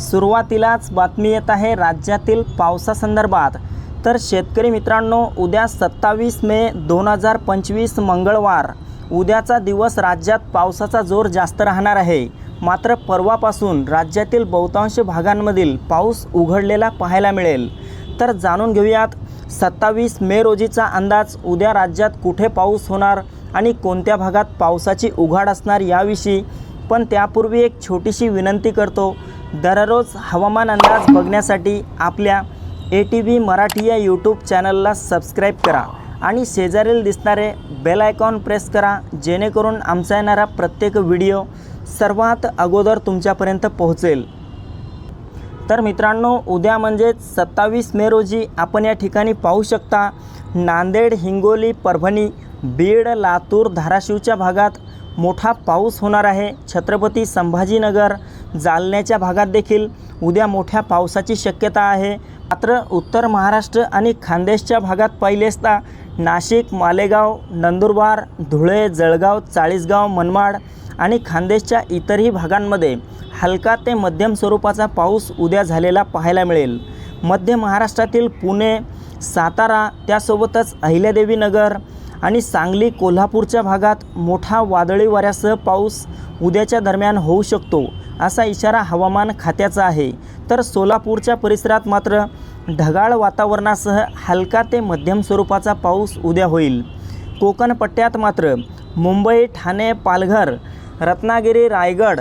सुरुवातीलाच बातमी येत आहे राज्यातील पावसासंदर्भात. तर शेतकरी मित्रांनो उद्या सत्तावीस मे दोन हजार पंचवीस मंगळवार. उद्याचा दिवस राज्यात पावसाचा जोर जास्त राहणार आहे. मात्र परवापासून राज्यातील बहुतांश भागांमधील पाऊस उघडलेला पाहायला मिळेल. तर जाणून घेऊयात सत्तावीस मे रोजीचा अंदाज उद्या राज्यात कुठे पाऊस होणार आणि कोणत्या भागात पावसाची उघाड असणार याविषयी. पण त्यापूर्वी एक छोटीशी विनंती करतो दररोज हवामान अंदाज बघण्यासाठी आपल्या ए टी व्ही मराठी या यूट्यूब चॅनलला सबस्क्राईब करा आणि शेजारील दिसणारे बेल आयकॉन प्रेस करा जेणेकरून आमचा येणारा प्रत्येक व्हिडिओ सर्वात अगोदर तुमच्यापर्यंत पोहोचेल. तर मित्रांनो उद्या म्हणजेच सत्तावीस मे रोजी आपण या ठिकाणी पाहू शकता नांदेड हिंगोली परभणी बीड लातूर धाराशिवच्या भागात मोठा पाऊस होणार आहे. छत्रपती संभाजीनगर जालन्याच्या भागात देखील उद्या मोठ्या पावसाची शक्यता आहे. मात्र उत्तर महाराष्ट्र आणि खानदेशच्या भागात पाहिले असता नाशिक मालेगाव नंदुरबार धुळे जळगाव चाळीसगाव मनमाड आणि खानदेशच्या इतरही भागांमध्ये हलका ते मध्यम स्वरूपाचा पाऊस उद्या झालेला पाहायला मिळेल. मध्य महाराष्ट्रातील पुणे सातारा त्यासोबतच अहिल्यादेवीनगर आणि सांगली कोल्हापूरच्या भागात मोठा वादळी वाऱ्यासह पाऊस उद्याच्या दरम्यान होऊ शकतो असा इशारा हवामान खात्याचा आहे. तर सोलापूरच्या परिसरात मात्र ढगाळ वातावरणासह हलका ते मध्यम स्वरूपाचा पाऊस उद्या होईल. कोकण पट्ट्यात मात्र मुंबई ठाणे पालघर रत्नागिरी रायगड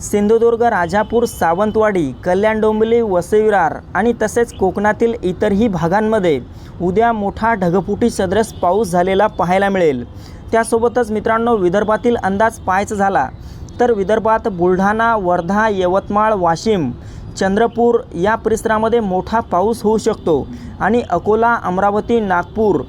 सिंधुदुर्ग राजापूर सावंतवाडी कल्याण डोंबिवली वसईविरार आणि तसेच कोकणातील इतरही भागांमध्ये उद्या मोठा ढगफुटी सदरस पाऊस झालेला पाहायला मिळेल. त्यासोबतच मित्रांनो विदर्भातील अंदाज पाहायचा झाला तर विदर्भात बुलढाणा वर्धा यवतमाळ वाशिम चंद्रपूर या परिसरामध्ये मोठा पाऊस होऊ शकतो आणि अकोला अमरावती नागपूर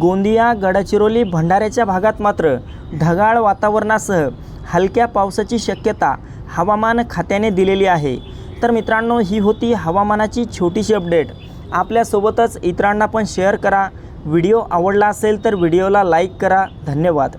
गोंदिया गडचिरोली भंडाऱ्याच्या भागात मात्र ढगाळ वातावरणासह हलक्या पावसाची शक्यता हवामान खात्याने दिलेली आहे. तर मित्रांनो ही होती हवामानाची छोटीशी अपडेट. आपल्यासोबतच इतरांना पण शेअर करा. व्हिडिओ आवडला असेल तर व्हिडिओला लाईक करा. धन्यवाद.